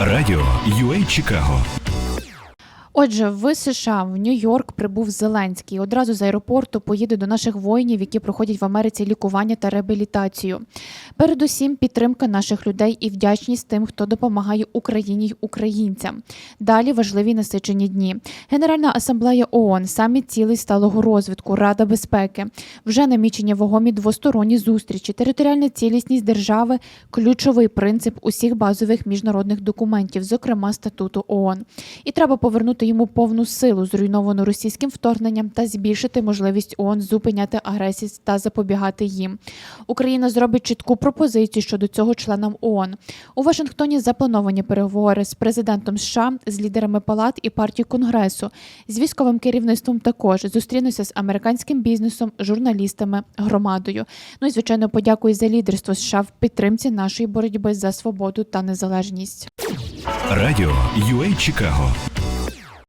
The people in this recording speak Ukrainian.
Радіо UA Чикаго Отже, в США в Нью-Йорк прибув Зеленський. Одразу з аеропорту поїде до наших воїнів, які проходять в Америці лікування та реабілітацію. Передусім, підтримка наших людей і вдячність тим, хто допомагає Україні й українцям. Далі важливі насичені дні. Генеральна асамблея ООН, саміт цілей сталого розвитку, Рада безпеки, вже намічені вагомі двосторонні зустрічі, територіальна цілісність держави ключовий принцип усіх базових міжнародних документів, зокрема статуту ООН. І треба повернути йому повну силу, зруйновану російським вторгненням, та збільшити можливість ООН зупиняти агресію та запобігати їм. Україна зробить чітку пропозицію щодо цього членам ООН. У Вашингтоні заплановані переговори з президентом США, з лідерами палат і партій Конгресу, з військовим керівництвом також зустрінуся з американським бізнесом, журналістами, громадою. Ну і звичайно, подякую за лідерство США в підтримці нашої боротьби за свободу та незалежність. Радіо UA Чикаго